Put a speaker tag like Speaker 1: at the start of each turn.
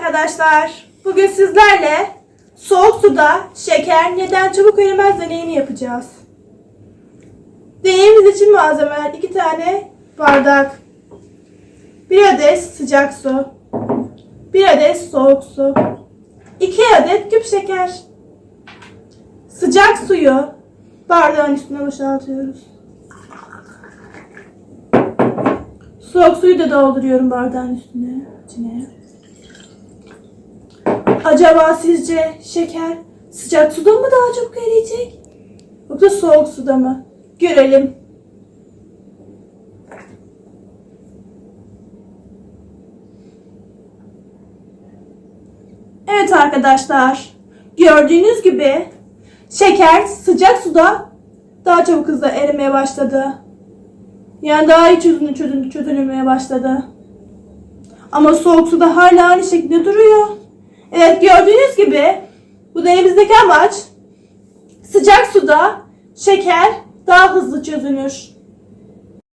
Speaker 1: Arkadaşlar. Bugün sizlerle soğuk suda şeker neden çabuk erimez deneyini yapacağız. Deneyimiz için malzemeler 2 tane bardak, 1 adet sıcak su, 1 adet soğuk su, 2 adet küp şeker. Sıcak suyu bardağın üstüne boşaltıyoruz. Soğuk suyu da dolduruyorum bardağın üstüne. içine. Acaba sizce şeker sıcak suda mı daha çabuk eriyecek? Yoksa soğuk suda mı? Görelim. Evet arkadaşlar. Gördüğünüz gibi şeker sıcak suda daha çabuk hızla erimeye başladı. Yani daha iyi çözünü çözün, çözünülmeye başladı. Ama soğuk suda hala aynı şekilde duruyor. Evet gördüğünüz gibi bu deneyimizdeki amaç sıcak suda şeker daha hızlı çözünür.